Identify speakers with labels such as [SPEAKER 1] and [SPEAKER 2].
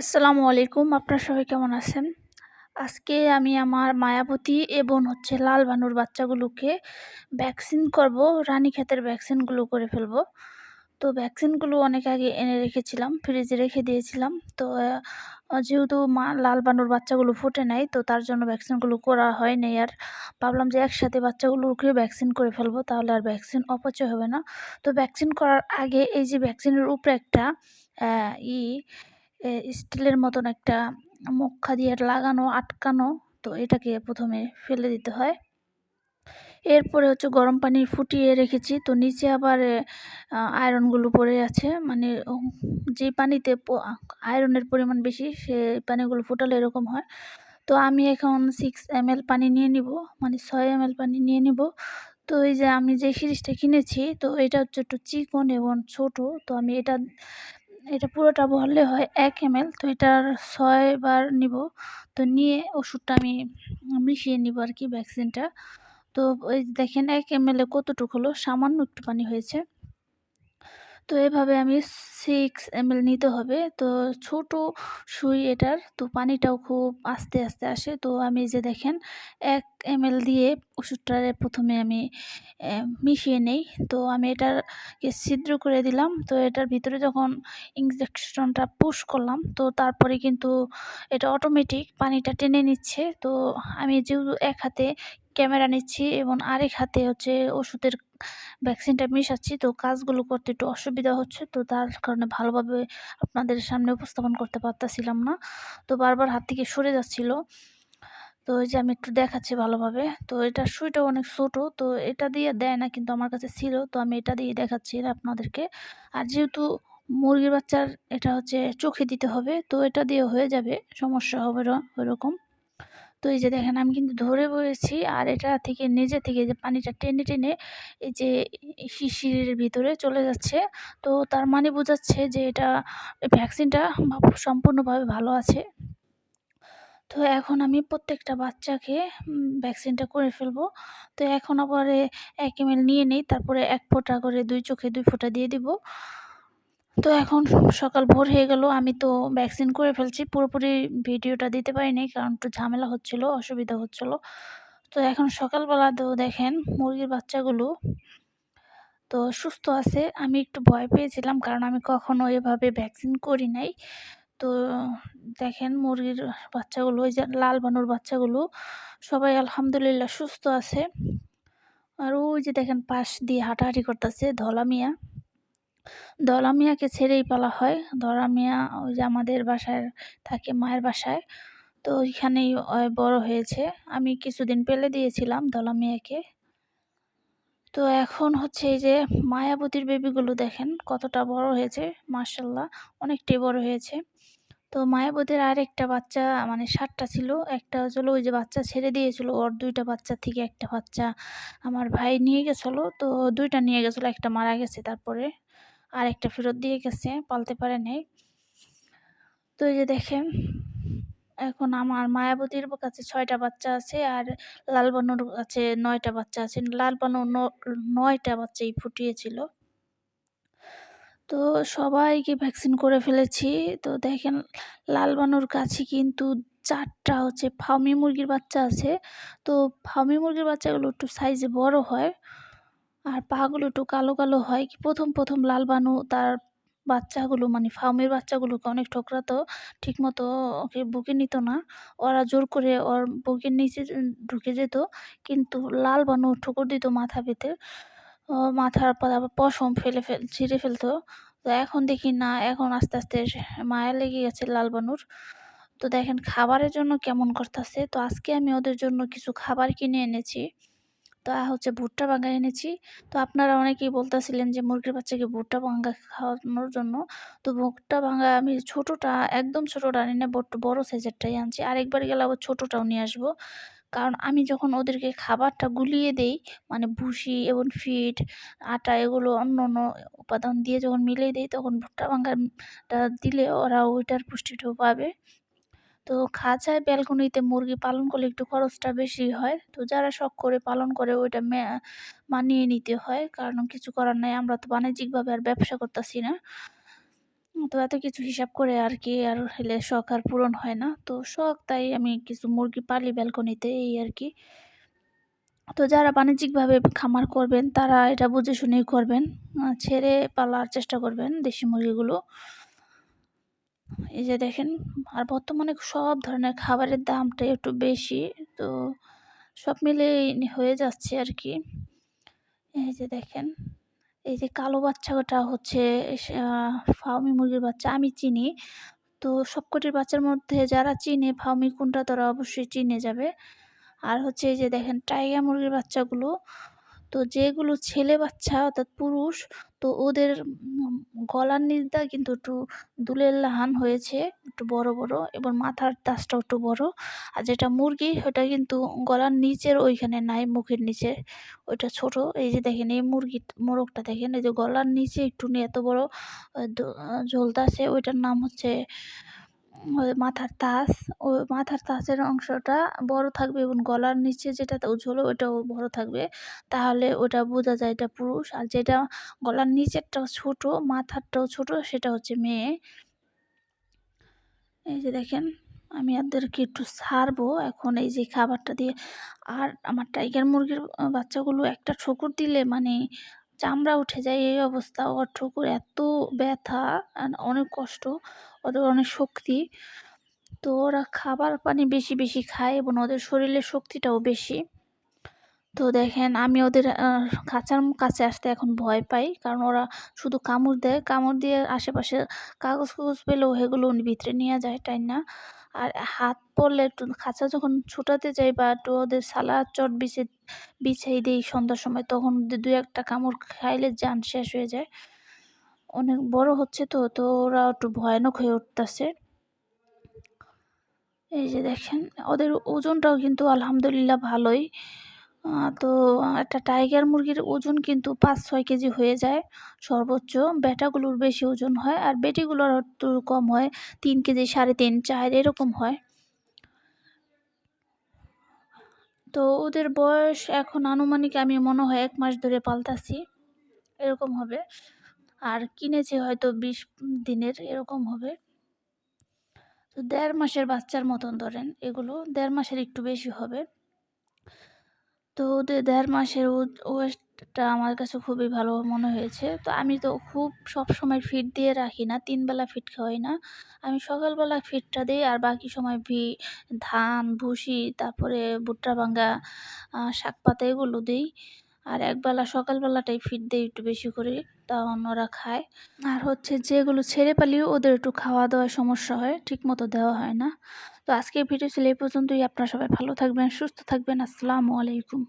[SPEAKER 1] আসসালামু আলাইকুম, আপনারা সবাই কেমন আছেন? আজকে আমি আমার মায়াবতী এবং হচ্ছে লাল বানুর বাচ্চাগুলোকে ভ্যাকসিন করব রানীক্ষেতের ভ্যাকসিনগুলো করে ফেলব। তো ভ্যাকসিনগুলো অনেক আগে এনে রেখেছিলাম ফ্রিজে রেখে দিয়েছিলাম। তো যেহেতু মা লাল বানুর বাচ্চাগুলো ফুটে নাই, তো তার জন্য ভ্যাকসিনগুলো করা হয় নাই। আর ভাবলাম যে একসাথে বাচ্চাগুলোকে ভ্যাকসিন করে ফেলব, তাহলে আর ভ্যাকসিন অপচয় হবে না। তো ভ্যাকসিন করার আগে এই যে ভ্যাকসিনের উপরে একটা ই স্টিলের মতন একটা মুখা দিয়ে লাগানো, আটকানো, তো এটাকে প্রথমে ফেলে দিতে হয়। এরপরে হচ্ছে গরম পানি ফুটিয়ে রেখেছি, তো নিচে আবার আয়রনগুলো পড়ে আছে। মানে যে পানিতে আয়রনের পরিমাণ বেশি সে পানিগুলো ফুটালে এরকম হয়। তো আমি এখন সিক্স এম পানি নিয়ে নিব মানে ছয় এম পানি নিয়ে নিব। তো এই যে আমি যে সিরিজটা কিনেছি, তো এটা হচ্ছে একটু চিকন এবং ছোট, তো আমি এটা এটা পুরোটা ভরলে হয় এক এম এল তো এটার ছয়বার নিব। তো নিয়ে ওষুধটা আমি মিশিয়ে নিব আর কি ভ্যাকসিনটা তো ওই দেখেন এক এম এলে কতটুকু হলো? সামান্য একটু পানি হয়েছে। তো এভাবে আমি সিক্স এম নিতে হবে। তো ছোট সুই এটার, তো পানিটাও খুব আস্তে আস্তে আসে। তো আমি যে দেখেন, এক এম দিয়ে ওষুধটা প্রথমে আমি মিশিয়ে নেই। তো আমি এটাকে ছিদ্র করে দিলাম। তো এটার ভিতরে যখন ইঞ্জেকশনটা পুশ করলাম, তো তারপরে কিন্তু এটা অটোমেটিক পানিটা টেনে নিচ্ছে। তো আমি যেহেতু এক হাতে ক্যামেরা নিচ্ছি এবং আরেক হাতে হচ্ছে ওষুধের ভ্যাকসিনটা মিশাচ্ছি, তো কাজগুলো করতে একটু অসুবিধা হচ্ছে, তো তার কারণে ভালোভাবে আপনাদের সামনে উপস্থাপন করতে পারতাছিলাম না। তো বারবার হাত থেকে সরে যাচ্ছিল। তো ওই যে আমি একটু দেখাচ্ছি ভালোভাবে। তো এটা সুইটাও অনেক ছোটো, তো এটা দিয়ে দেয় না, কিন্তু আমার কাছে ছিল, তো আমি এটা দিয়ে দেখাচ্ছি আপনাদেরকে। আর যেহেতু মুরগির বাচ্চার এটা হচ্ছে চোখে দিতে হবে, তো এটা দিয়ে হয়ে যাবে, সমস্যা হবে ওরকম। তো এই যে দেখেন আমি কিন্তু ধরে বসেছি আর এটা থেকে নিজে থেকে যে পানিটা টেনে টেনে এই যে শিশিরের ভিতরে চলে যাচ্ছে। তো তার মানে বোঝাচ্ছে যে এটা ভ্যাকসিনটা সম্পূর্ণভাবে ভালো আছে। তো এখন আমি প্রত্যেকটা বাচ্চাকে ভ্যাকসিনটা করে ফেলব। তো এখন আবার এক এম নিয়ে নেই, তারপরে এক ফোঁটা করে দুই চোখে দুই ফোঁটা দিয়ে দিব। তো এখন সকাল ভোর হয়ে গেল, আমি তো ভ্যাকসিন করে ফেলছি, পুরোপুরি ভিডিওটা দিতে পারিনি কারণ একটু ঝামেলা হচ্ছিল, অসুবিধা হচ্ছিল। তো এখন সকালবেলা তো দেখেন মুরগির বাচ্চাগুলো তো সুস্থ আছে, আমি একটু ভয় পেয়েছিলাম কারণ আমি কখনো এভাবে ভ্যাকসিন করি নাই। তো দেখেন মুরগির বাচ্চাগুলো, ওই যে লাল বানুর বাচ্চাগুলো, সবাই আলহামদুলিল্লাহ সুস্থ আছে। আর ওই যে দেখেন পাশ দিয়ে হাঁটাহাঁটি করতেছে ধলা মিয়া। দলা মিয়াকে ছেড়েই পালা হয়। দলা মিয়া ওই যে আমাদের বাসায় থাকে, মায়ের বাসায়। তো ওইখানেই বড় হয়েছে। আমি কিছুদিন পেলে দিয়েছিলাম দলা মিয়াকে। তো এখন হচ্ছে এই যে মায়াবতীর বেবিগুলো দেখেন কতটা বড় হয়েছে মার্শাল্লাহ অনেকটাই বড় হয়েছে। তো মায়াবতীর আর একটা বাচ্চা মানে সাতটা ছিল, একটা হচ্ছিল ওই যে বাচ্চা ছেড়ে দিয়েছিল, ওর দুইটা বাচ্চা থেকে একটা বাচ্চা আমার ভাই নিয়ে গেছিল। তো দুইটা নিয়ে গেছিল, একটা মারা গেছে তারপরে। আর একটা ফেরত দিয়ে গেছে, পালতে পারে নাই। তো এই যে দেখেন, এখন আমার মায়াবতীর কাছে ছয়টা বাচ্চা আছে আর লালবানুর কাছে নয়টা বাচ্চা আছে। লালবানু নয়টা বাচ্চাই ফুটিয়েছিল। তো সবাইকে ভ্যাকসিন করে ফেলেছি। তো দেখেন লালবানুর কাছে কিন্তু চারটা হচ্ছে ফার্মি মুরগির বাচ্চা আছে। তো ফার্মি মুরগির বাচ্চাগুলো একটু সাইজে বড় হয়। আর পাগুলো একটু কালো কালো হয়। কি প্রথম প্রথম লাল বানু তার বাচ্চাগুলো মানে ফার্মের বাচ্চাগুলোকে অনেক ঠোকরাতো, ঠিকমতো ওকে বুকে নিত না। ওরা জোর করে ওর বুকের নিচে ঢুকে যেত, কিন্তু লাল বানু ঠোকর দিত মাথা পেতে মাথার পশম ফেলে ফেল, ছিঁড়ে ফেলতো। তো এখন দেখি না, এখন আস্তে আস্তে মায়া লেগে গেছে লাল বানুর। তো দেখেন খাবারের জন্য কেমন করতেছে। তো আজকে আমি ওদের জন্য কিছু খাবার কিনে এনেছি। তা হচ্ছে ভুট্টা ভাঙা এনেছি। তো আপনারা অনেকেই বলতেছিলেন যে মুরগির বাচ্চাকে ভুট্টা ভাঙা খাওয়ানোর জন্য। তো ভুট্টা ভাঙা আমি ছোটোটা, একদম ছোটোটা আনি না বড় বড়ো সাইজেরটাই আনছি। আরেকবার গেলে আবার ছোটোটাও নিয়ে আসব। কারণ আমি যখন ওদেরকে খাবারটা গুলিয়ে দেই মানে ভুসি এবং ফিড আটা এগুলো অন্য অন্য উপাদান দিয়ে যখন মিলিয়ে দেই, তখন ভুট্টা ভাঙাটা দিলে ওরা ওইটার পুষ্টিটাও পাবে। তো খাঁচায় ব্যালকনিতে মুরগি পালন করলে একটু খরচটা বেশি হয়। তো যারা শখ করে পালন করে ওইটা মানিয়ে নিতে হয়। কারণ কিছু করার নাই, আমরা তো বাণিজ্যিকভাবে আর ব্যবসা করতেছি না। তো এত কিছু হিসাব করে আর কি, আর হলে শখ আর পূরণ হয় না। তো শখ তাই আমি কিছু মুরগি পালি ব্যালকনিতে, এই আর কি। তো যারা বাণিজ্যিকভাবে খামার করবেন, তারা এটা বুঝে শুনেই করবেন। ছেড়ে পালার চেষ্টা করবেন দেশি মুরগিগুলো। এই যে দেখেন, আর বর্তমানে সব ধরনের খাবারের দামটা একটু বেশি, তো সব মিলে হয়ে যাচ্ছে আর কি। এই যে দেখেন, এই যে কালো বাচ্চাটা হচ্ছে ফাউমি মুরগির বাচ্চা, আমি চিনি। তো সবকটির বাচ্চার মধ্যে যারা চিনে ফাউমি কোনটা তারা অবশ্যই চিনে যাবে। আর হচ্ছে এই যে দেখেন, টাইগার মুরগির বাচ্চাগুলো তো যেগুলো ছেলে বাচ্চা অর্থাৎ পুরুষ, তো ওদের গলার নিচটা কিন্তু একটু দুলের লাহান হয়েছে, একটু বড় বড় এবং মাথার তাসটাও একটু বড়। আর যেটা মুরগি, ওটা কিন্তু গলার নিচের ওইখানে নাই, মুখের নিচে, ওইটা ছোট। এই যে দেখেন, এই মুরগি মোরগটা দেখেন, এই যে গলার নিচে একটু এত বড় ঝোলতাছে ওইটার নাম হচ্ছে মাথার তাস ও মাথার তাসের অংশটা বড় থাকবে এবং গলার নিচে যেটা উজ্জ্বল, ওইটাও বড় থাকবে। তাহলে ওটা বোঝা যায় এটা পুরুষ। আর যেটা গলার নিচেরটাও ছোট, মাথারটাও ছোট, সেটা হচ্ছে মেয়ে। এই যে দেখেন, আমি ওদেরকে একটু ছাড়বো এখন এই যে খাবারটা দিয়ে, আর আমার টাইগার মুরগির বাচ্চাগুলো একটা ঠোকর দিলে মানে চামড়া উঠে যায়, এই অবস্থা। ওর এত ব্যথা অনেক কষ্ট, ওদের অনেক শক্তি। তো ওরা খাবার পানি বেশি বেশি খায় এবং ওদের শরীরের শক্তিটাও বেশি। তো দেখেন, আমি ওদের খাঁচার কাছে আসতে এখন ভয় পাই, কারণ ওরা শুধু কামড় দেয়। কামড় দিয়ে আশেপাশে কাগজ কুগজ পেলেও সেগুলো ভিতরে নিয়ে যায়, তাই না? আর হাত পড়লে খাঁচা যখন ছুটাতে যাই বা একটু ওদের সালা চট বিছে, বিছাই দিই সন্ধ্যার সময়, তখন দু একটা কামড় খাইলে যান শেষ হয়ে যায়। অনেক বড় হচ্ছে তো তো ওরা একটু ভয়ানক হয়ে উঠতেছে। এই যে দেখেন, ওদের ওজনটাও কিন্তু আলহামদুলিল্লাহ ভালোই। তো একটা টাইগার মুরগির ওজন কিন্তু পাঁচ, ছয় কেজি হয়ে যায় সর্বোচ্চ। বেটাগুলোর বেশি ওজন হয় আর বেটিগুলোর একটু কম হয়, তিন কেজি সাড়ে তিন, চার এরকম হয়। তো ওদের বয়স এখন আনুমানিক আমি মনে হয় এক মাস ধরে পাল্টাছি এরকম হবে। আর কিনেছি হয়তো বিশ দিনের, এরকম হবে। তো দেড় মাসের বাচ্চার মতন ধরেন এগুলো, দেড় মাসের একটু বেশি হবে। তো ওদের দেড় মাসের ওয়েস্টটা আমার কাছে খুবই ভালো মনে হয়েছে। তো আমি তো খুব সব সময় ফিট দিয়ে রাখি না, তিনবেলা ফিট খাওয়াই না। আমি সকালবেলা ফিটটা দিই আর বাকি সময় ভি, ধান, ভুসি, তারপরে ভুট্টা ভাঙ্গা শাক পাতা এগুলো দিই। আর একবেলা সকালবেলাটাই ফিড দেয় একটু বেশি করে, তা অন্যরা খায়। আর হচ্ছে যেগুলো ছেড়ে পালিয়ে ওদের একটু খাওয়া দাওয়ার সমস্যা হয় ঠিক মতো দেওয়া হয় না। তো আজকে ভিডিও ছিল এই পর্যন্তই। আপনারা সবাই ভালো থাকবেন, সুস্থ থাকবেন। আসসালামু আলাইকুম।